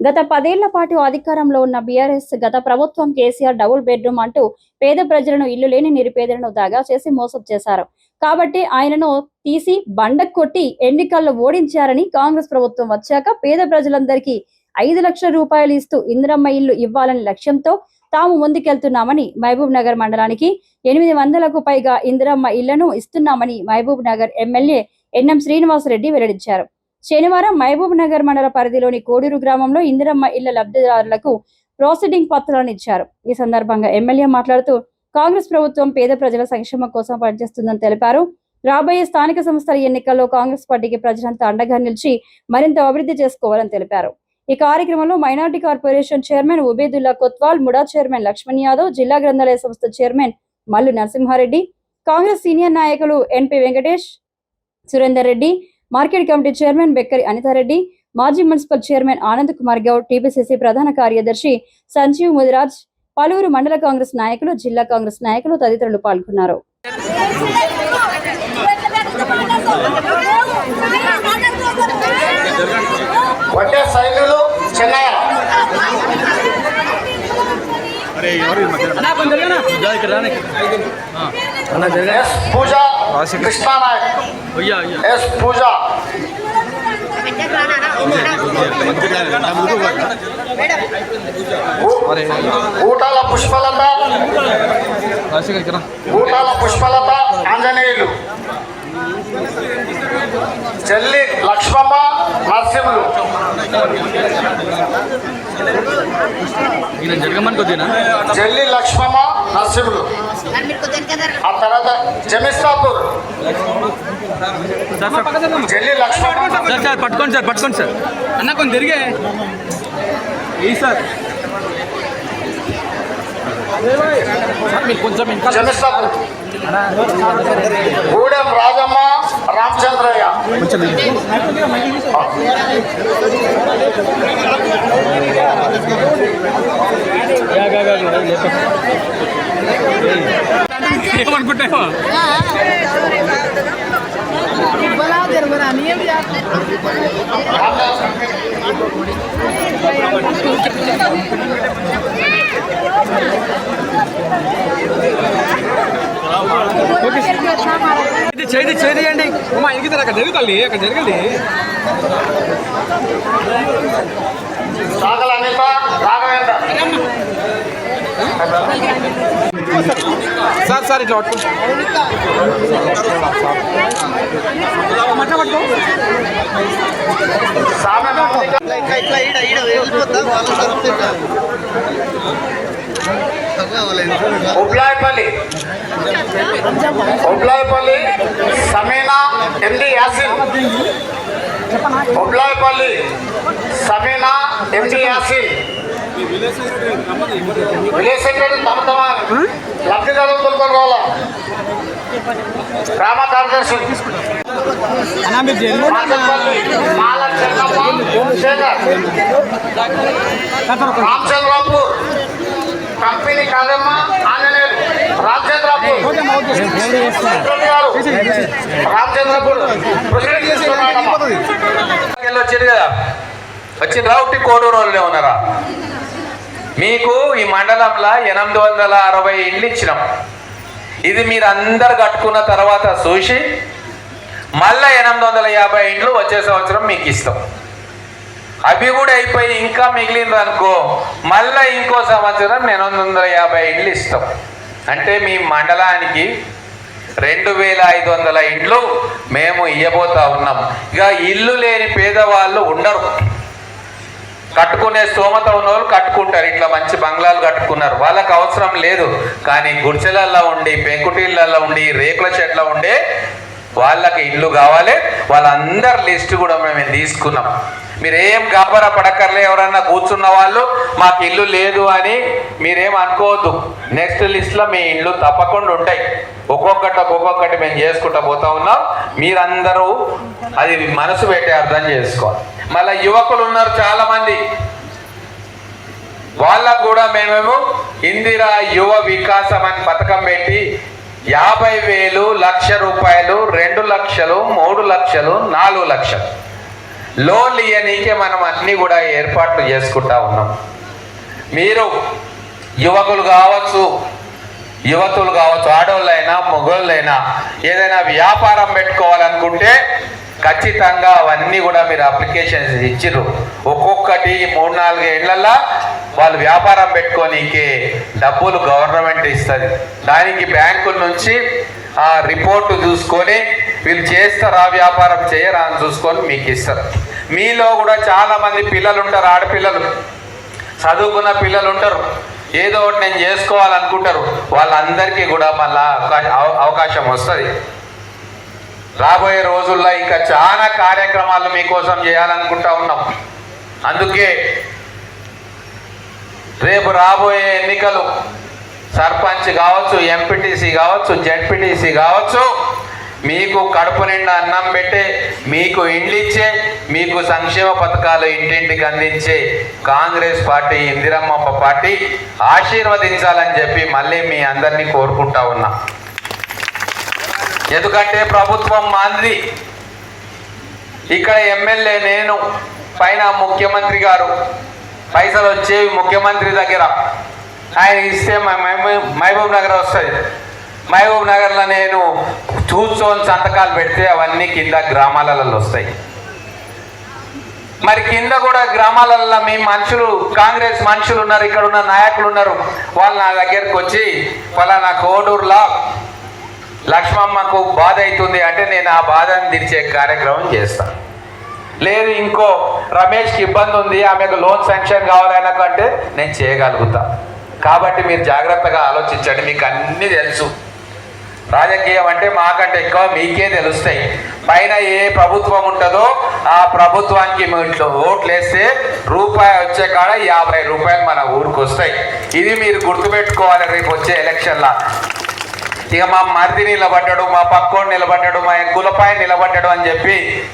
గత పదేళ్ళ పాటు అధికారంలో ఉన్న బీఆర్ఎస్ గత ప్రభుత్వం కేసీఆర్ డబుల్ బెడ్రూమ్ అంటూ పేద ప్రజలను ఇల్లు లేని నిరుపేదలను దాగా చేసి మోసం చేశారు. కాబట్టి ఆయనను తీసి బండ కొట్టి ఎన్నికల్లో ఓడించారని కాంగ్రెస్ ప్రభుత్వం వచ్చాక పేద ప్రజలందరికీ ఐదు లక్షల రూపాయలు ఇస్తూ ఇందిరమ్మ ఇల్లు ఇవ్వాలని లక్ష్యంతో తాము ముందుకెళ్తున్నామని మహబూబ్ నగర్ మండలానికి ఎనిమిది వందలకు పైగా ఇందిరమ్మ ఇళ్ళను ఇస్తున్నామని మహబూబ్ నగర్ ఎమ్మెల్యే ఎన్ఎం శ్రీనివాసరెడ్డి వెల్లడించారు. శనివారం మహబూబ్ నగర్ మండల పరిధిలోని కోడూరు గ్రామంలో ఇందిరమ్మ ఇళ్ళ లబ్ధిదారులకు ప్రాసిడింగ్ పత్రాలను ఇచ్చారు. ఈ సందర్భంగా ఎమ్మెల్యే మాట్లాడుతూ కాంగ్రెస్ ప్రభుత్వం పేద ప్రజల సంక్షేమం కోసం పనిచేస్తుందని తెలిపారు. రాబోయే స్థానిక సంస్థల ఎన్నికల్లో కాంగ్రెస్ పార్టీకి ప్రజలంతా అండగా నిలిచి మరింత అభివృద్ధి చేసుకోవాలని తెలిపారు. ఈ కార్యక్రమంలో minority corporation chairman Ubedullah Kotwal MUDA chairman Lakshman Yadav జిల్లా గ్రంథాలయ సంస్థ చైర్మన్ మల్లు నరసింహారెడ్డి కాంగ్రెస్ సీనియర్ నాయకులు NP Venkatesh Surender Reddy market committee chairman Bekkari Anitha Reddy మాజీ municipal chairman Anand Kumar Goud TPCC ప్రధాన కార్యదర్శి సంజీవ్ ముదిరాజ్ పలువురు మండల కాంగ్రెస్ నాయకులు జిల్లా కాంగ్రెస్ నాయకులు తదితరులు పాల్గొన్నారు. పూజ కృష్ణానాయక్ ఎస్ పూజ ఊటాల పుష్పలత ఊటాల పుష్పలత ఆంజనేయులు. చెల్లి లక్ష్మమ్మ నరసింహులు. చెల్లి లక్ష్మమ్మ నరసింహులు. ఆ తర్వాత జమిస్తాపూర్. చెల్లి లక్ష్మమ్మ. పట్టుకోండి సార్ పట్టుకోండి సార్. అన్న కొంచెం తిరిగే. ఈ సార్ సార్ మీరు కొంచెం ఇంకా జమిస్తాపూర్ గూడెం రాజమ్మ రామచంద్రయ్య. కొంచెం ఏమనుకుంటావా ఇది చేది చేయండి అమ్మా ఎగితే అక్కడ జరగాలి అక్కడ రాఘవేంద్ర సార్ సార్ ఇట్లా పట్టుకో సామె Mounika Ublaipalli. Ublaipalli Samina MD Yasin. Ublaipalli Samina MD Yasin. Village secretary తమ తమ లబ్ధిదారులు తొలుకొని గ్రామ కార్యదర్శి. రామచంద్రాపూర్ కంపెనీ కాదమ్మ ఆంజనేయులు రామచంద్రాపూర్ రామచంద్రపూర్ ప్రెసిడెంట్ వచ్చారు కదా రావుటి కోడూరు వాళ్ళే ఉన్నారా మీకు ఈ మండలంలో ఎనిమిది వందల అరవై ఇండ్లు ఇచ్చినాం ఇది మీరు అందరు కట్టుకున్న తర్వాత చూసి మళ్ళా ఎనిమిది వందల యాభై ఇండ్లు వచ్చే సంవత్సరం మీకు ఇస్తాం అవి కూడా అయిపోయి ఇంకా మిగిలింది అనుకో మళ్ళా ఇంకో సంవత్సరం ఎనిమిది వందల యాభై ఇండ్లు ఇస్తాం. అంటే మీ మండలానికి రెండు వేల ఐదు వందల ఇండ్లు మేము ఇవ్వబోతా ఉన్నాం. ఇక ఇల్లు లేని పేదవాళ్ళు ఉండరు. కట్టుకునే స్తోమత ఉన్న వాళ్ళు కట్టుకుంటారు. ఇట్లా మంచి బంగ్లాలు కట్టుకున్నారు. వాళ్ళకి అవసరం లేదు. కానీ గుడిసెలల్లో ఉండి పెంకుటిళ్ళల్లో ఉండి రేకుల చెట్ల ఉండే వాళ్ళకి ఇల్లు కావాలి. వాళ్ళందరి లిస్ట్ కూడా మేము తీసుకున్నాం. మీరేం గాబరా పడక్కర్లే ఎవరన్నా కూర్చున్న వాళ్ళు మాకు ఇల్లు లేదు అని మీరేం అనుకోవద్దు. నెక్స్ట్ లిస్ట్లో మీ ఇల్లు తప్పకుండా ఉంటాయి. ఒక్కొక్కటి ఒక్కొక్కటి మేము చేసుకుంటా పోతా ఉన్నాం. మీరందరూ అది మనసు పెట్టి అర్థం చేసుకోవాలి. మళ్ళీ యువకులు ఉన్నారు చాలా మంది వాళ్ళకు కూడా మేమేమో ఇందిరా యువ వికాసం అని పథకం పెట్టి యాభై వేలు లక్ష రూపాయలు రెండు లక్షలు మూడు లక్షలు నాలుగు లక్షలు. లోన్ ఇవ్వనీకే మనం అన్నీ కూడా ఏర్పాట్లు చేసుకుంటా ఉన్నాం. మీరు యువకులు కావచ్చు యువతులు కావచ్చు ఆడవాళ్ళైనా మగవాళ్ళైనా ఏదైనా వ్యాపారం పెట్టుకోవాలనుకుంటే ఖచ్చితంగా అవన్నీ కూడా మీరు అప్లికేషన్స్ ఇచ్చిర్రు. ఒక్కొక్కటి మూడు నాలుగు ఏళ్ళల్లో వాళ్ళు వ్యాపారం పెట్టుకోనీకి డబ్బులు గవర్నమెంట్ ఇస్తుంది. దానికి బ్యాంకుల నుంచి ఆ రిపోర్టు చూసుకొని వీళ్ళు చేస్తారా వ్యాపారం చేయరా అని చూసుకొని మీకు ఇస్తారు. మీలో కూడా చాలామంది పిల్లలు ఉంటారు ఆడపిల్లలు. చదువుకున్న పిల్లలు ఉంటారు ఏదో ఒకటి నేను చేసుకోవాలనుకుంటారు. వాళ్ళందరికీ కూడా మళ్ళా అవకాశం అవ- అవకాశం వస్తుంది. రాబోయే రోజుల్లో ఇంకా చాలా కార్యక్రమాలు మీకోసం చేయాలనుకుంటా ఉన్నాం. అందుకే రేపు రాబోయే ఎన్నికలు సర్పంచ్ కావచ్చు ఎంపీటీసీ కావచ్చు జెడ్పీటీసీ కావచ్చు మీకు కడుపు నిండా అన్నం పెట్టే మీకు ఇండ్లిచ్చే మీకు సంక్షేమ పథకాలు ఇంటింటికి అందించే కాంగ్రెస్ పార్టీ ఇందిరమ్మ పార్టీ ఆశీర్వదించాలని చెప్పి మళ్ళీ మీ అందరినీ కోరుకుంటా ఉన్నా. ఎందుకంటే ప్రభుత్వం మాంది ఇక్కడ ఎమ్మెల్యే నేను పైన ముఖ్యమంత్రి గారు. పైసలు వచ్చేవి ముఖ్యమంత్రి దగ్గర. ఆయన ఇస్తే మహబూబ్ నగర్ వస్తుంది. మహబూబ్ నగర్లో నేను చూసుకొని సంతకాలు పెడితే అవన్నీ కింద గ్రామాలలో వస్తాయి. మరి కింద కూడా గ్రామాలలో మీ మనుషులు కాంగ్రెస్ మనుషులు ఉన్నారు ఇక్కడ ఉన్న నాయకులు ఉన్నారు. వాళ్ళు నా దగ్గరకు వచ్చి ఫలానా కోడూరులో లక్ష్మమ్మకు బాధ అవుతుంది అంటే నేను ఆ బాధను తీర్చే కార్యక్రమం చేస్తాను లేదు ఇంకో రమేష్కి ఇబ్బంది ఉంది ఆమెకు లోన్ శాంక్షన్ కావాలనకంటే నేను చేయగలుగుతా. కాబట్టి మీరు జాగ్రత్తగా ఆలోచించండి మీకు అన్నీ తెలుసు. రాజకీయం అంటే మాకంటే ఎక్కువ మీకే తెలుస్తాయి. పైన ఏ ప్రభుత్వం ఉంటుందో ఆ ప్రభుత్వానికి ఇంట్లో ఓట్లు వేస్తే రూపాయి వచ్చే కాడ యాభై రూపాయలు మన ఊరికి వస్తాయి. ఇది మీరు గుర్తుపెట్టుకోవాలి రేపు వచ్చే ఎలక్షన్లో. ఇక మా మరిది నిలబడ్డాడు మా పక్కోడు నిలబడ్డాడు మా కులపాయ నిలబడ్డాడు అని చెప్పి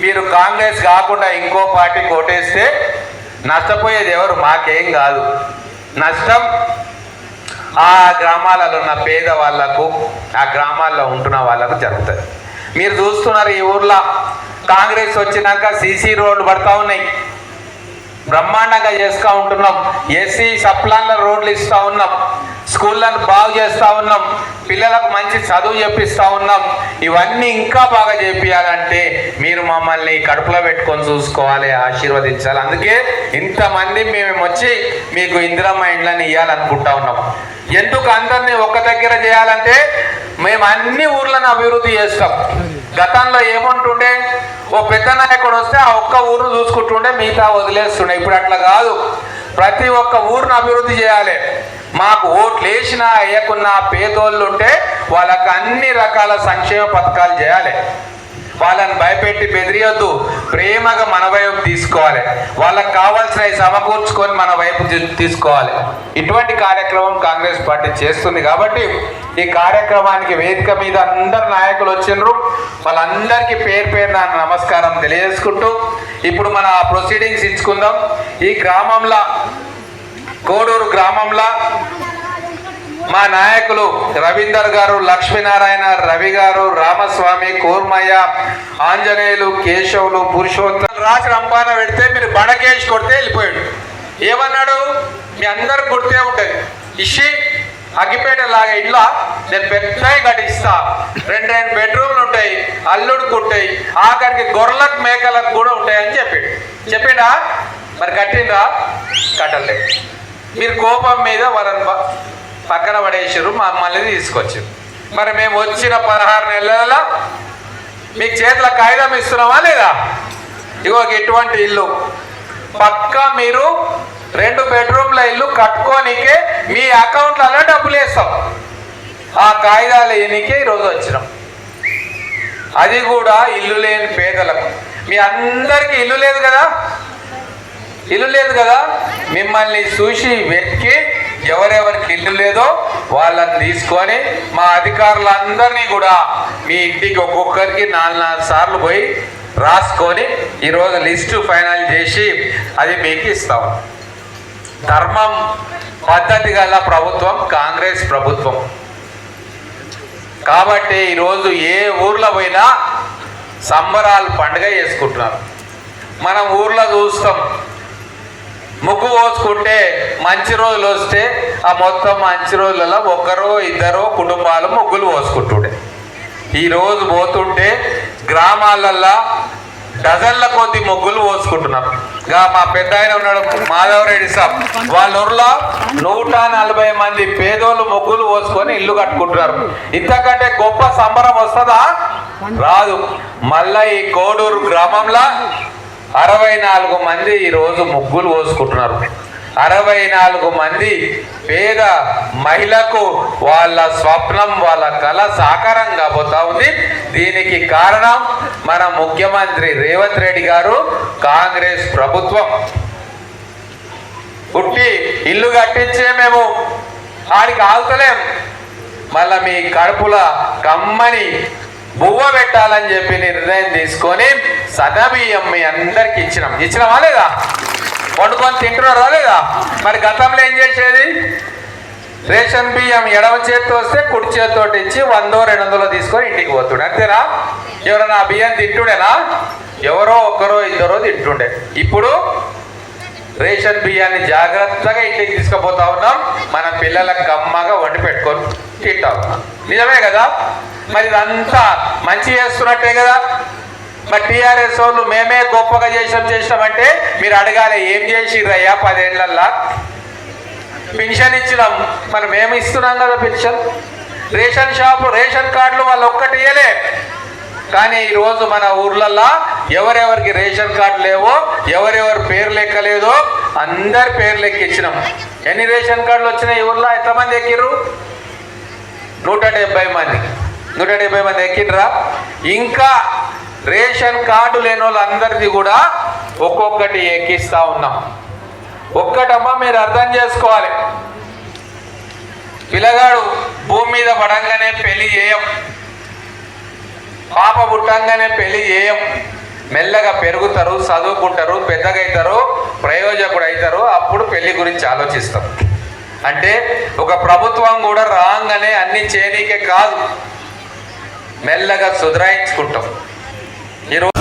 మీరు కాంగ్రెస్ కాకుండా ఇంకో పార్టీ కొట్టేస్తే నష్టపోయేది ఎవరు? మాకేం కాదు. నష్టం ఆ గ్రామాలలో ఉన్న పేద వాళ్ళకు ఆ గ్రామాల్లో ఉంటున్న వాళ్ళకు జరుగుతుంది. మీరు చూస్తున్నారు ఈ ఊర్లో కాంగ్రెస్ వచ్చినాక సీసీ రోడ్లు పడతా ఉన్నాయి. బ్రహ్మాండంగా చేస్తూ ఉంటున్నాం. ఎస్సీ సప్లాన్ల రోడ్లు ఇస్తూ ఉన్నాం. స్కూళ్ళను బాగు చేస్తూ ఉన్నాం. పిల్లలకు మంచి చదువు చెప్పిస్తూ ఉన్నాం. ఇవన్నీ ఇంకా బాగా చేపియాలంటే మీరు మమ్మల్ని కడుపులో పెట్టుకొని చూసుకోవాలి ఆశీర్వదించాలి. అందుకే ఇంతమంది మేము వచ్చి మీకు ఇందిరమ్మ ఇండ్లని ఇవ్వాలనుకుంటా ఉన్నాం. ఎందుకు అందరినీ ఒక్క దగ్గర చేయాలంటే మేము అన్ని ఊర్లను అభివృద్ధి చేస్తాం. గతంలో ఏమంటుండే ఓ పెద్ద నాయకుడు వస్తే ఆ ఒక్క ఊరును చూసుకుంటుండే మిగతా వదిలేస్తుండే. ఇప్పుడు అట్లా కాదు. ప్రతి ఒక్క ఊరిని అభివృద్ధి చేయాలి. మాకు ఓట్లు వేసినా వేయకున్నా పేదోళ్ళు ఉంటే వాళ్ళకి అన్ని రకాల సంక్షేమ పథకాలు చేయాలి. వాళ్ళని భయపెట్టి బెదిరియొద్దు. ప్రేమగా మన వైపు తీసుకోవాలి. వాళ్ళకి కావాల్సినవి సమకూర్చుకొని మన వైపు తీసుకోవాలి. ఇటువంటి కార్యక్రమం కాంగ్రెస్ పార్టీ చేస్తుంది కాబట్టి ఈ కార్యక్రమానికి వేదిక మీద అందరు నాయకులు వచ్చిండ్రు. వాళ్ళందరికీ పేరు పేరు నా నమస్కారం తెలియజేసుకుంటూ ఇప్పుడు మన ప్రొసీడింగ్స్ ఇచ్చుకుందాం. ఈ గ్రామంలో కోడూరు గ్రామంలో మా నాయకులు రవీందర్ గారు లక్ష్మీనారాయణ రవి గారు రామస్వామి కూర్మయ్య ఆంజనేయులు కేశవులు పురుషోత్తం రాసి రంపాన పెడితే మీరు బడకేసి కొడితే వెళ్ళిపోయాడు. ఏమన్నాడు? మీ అందరు గుర్తే ఉంటుంది. ఇషి అగ్గిపేట లాగా ఇళ్ళ నేను పెద్దవి కట్టిస్తా. రెండు రెండు బెడ్రూమ్లు ఉంటాయి అల్లుడికి ఉంటాయి ఆఖరికి గొర్రెలకు మేకలకు కూడా ఉంటాయి అని చెప్పాడు. చెప్పిండా? మరి కట్టిందా కట్టలేదు. మీరు కోపం మీద వాళ్ళని ప- పక్కన పడేసారు మమ్మల్ని తీసుకొచ్చారు మరి మేము వచ్చిన పదహారు నెలల మీకు చేతుల కాగితం ఇస్తున్నామా లేదా? ఇగో ఎటువంటి ఇల్లు. పక్కా మీరు రెండు బెడ్రూమ్ల ఇల్లు కట్టుకోనికే మీ అకౌంట్లలో డబ్బులు వేస్తాం. ఆ కాగితాలు వేయనికే ఈరోజు వచ్చినాం. అది కూడా ఇల్లు లేని పేదలకు. మీ అందరికీ ఇల్లు లేదు కదా? ఇల్లు లేదు కదా? మిమ్మల్ని చూసి వెతికి ఎవరెవరికి ఇల్లు లేదో వాళ్ళని తీసుకొని మా అధికారులందరినీ కూడా మీ ఇంటికి ఒక్కొక్కరికి నాలుగు నాలుగు సార్లు పోయి రాసుకొని ఈరోజు లిస్టు ఫైనల్ చేసి అది మీకు ఇస్తాం. ధర్మం పద్ధతి గల ప్రభుత్వం కాంగ్రెస్ ప్రభుత్వం. కాబట్టి ఈరోజు ఏ ఊర్లో పోయినా సంబరాలు పండుగ చేసుకుంటున్నారు. మనం ఊర్లో చూస్తాం. ముగ్గు పోసుకుంటే మంచి రోజులు వస్తే ఆ మొత్తం మంచి రోజులలో ఒకరో ఇద్దరో కుటుంబాలు ముగ్గులు పోసుకుంటుండే. ఈరోజు పోతుంటే గ్రామాలల్లో డజన్ల కొద్ది ముగ్గులు పోసుకుంటున్నారు గా మా పెద్ద ఆయన ఉన్నాడు మాధవరెడ్డి సాబ్. వాళ్ళ ఊర్లో నూట నలభై మంది పేదోళ్ళు ముగ్గులు పోసుకొని ఇల్లు కట్టుకుంటున్నారు. ఇంతకంటే గొప్ప సంబరం వస్తుందా? రాదు. మళ్ళా ఈ కోడూరు గ్రామంలో అరవై నాలుగు మంది ఈరోజు ముగ్గులు పోసుకుంటున్నారు. అరవై నాలుగు మంది పేద మహిళకు వాళ్ళ స్వప్నం వాళ్ళ కళ సాకారం కాబోతా ఉంది. దీనికి కారణం మన ముఖ్యమంత్రి రేవంత్ రెడ్డి గారు కాంగ్రెస్ ప్రభుత్వం. పుట్టి ఇల్లు కట్టించే మేము ఆడికి ఆగుతలేం. మళ్ళా మీ కడుపుల కమ్మని బువ్వ పెట్టాలని చెప్పి నిర్ణయం తీసుకొని సన్నబియ్యం మీ అందరికి ఇచ్చినాం. ఇచ్చినామా లేదా? వండుకొని తింటున్నారా లేదా? మరి గతంలో ఏం చేసేది? రేషన్ బియ్యం ఎడమ చేతితో వస్తే కుడి చేతితో ఇచ్చి వందో రెండు వందలో తీసుకొని ఇంటికి పోతుండే. అంతేనా? ఎవరైనా బియ్యం తింటుండేనా? ఎవరో ఒకరో ఇద్దరో తింటుండే. ఇప్పుడు రేషన్ బియ్యాన్ని జాగ్రత్తగా ఇంటికి తీసుకుపోతా ఉన్నాం. మన పిల్లలకు కమ్మగా వండి పెట్టుకొని తింటా ఉన్నాం. నిజమే కదా? మరి ఇదంతా మంచి చేస్తున్నట్టే కదా? మరి టీఆర్ఎస్ వాళ్ళు మేమే గొప్పగా చేసాం చేసినామంటే మీరు అడగాలి ఏం చేసిర్రయ్యా పదేళ్ళల్లా పెన్షన్ ఇచ్చినాం. మరి మేము ఇస్తున్నాం కదా పెన్షన్ రేషన్ షాపు రేషన్ కార్డులు వాళ్ళు ఒక్కటి ఇయ్యలే. కానీ ఈరోజు మన ఊర్లల్లో ఎవరెవరికి రేషన్ కార్డు లేవో ఎవరెవరి పేరు లెక్కలేదో అందరి పేర్లు ఎక్కించినాం ఎన్ని రేషన్ కార్డులు వచ్చినాయి ఊర్లో? ఎంతమంది ఎక్కిర్రు? నూట డెబ్బై మంది. నూట డెబ్బై మంది ఎక్కిండ్రా? ఇంకా రేషన్ కార్డు లేని వాళ్ళందరిది కూడా ఒక్కొక్కటి ఎక్కిస్తా ఉన్నాం. ఒక్కటమ్మా మీరు అర్థం చేసుకోవాలి. పిల్లగాడు భూమి మీద పడంగానే పెళ్ళి చేయం. పాప పుట్టంగానే పెళ్ళి చేయం. మెల్లగా పెరుగుతారు చదువుకుంటారు పెద్దగా అవుతారు ప్రయోజకుడు అవుతారు అప్పుడు పెళ్ళి గురించి ఆలోచిస్తాం. అంటే ఒక ప్రభుత్వం కూడా రాగానే అన్ని చేయనీకే కాదు. మెల్లగా సుధరాయించుకుంటాం. ఈరోజు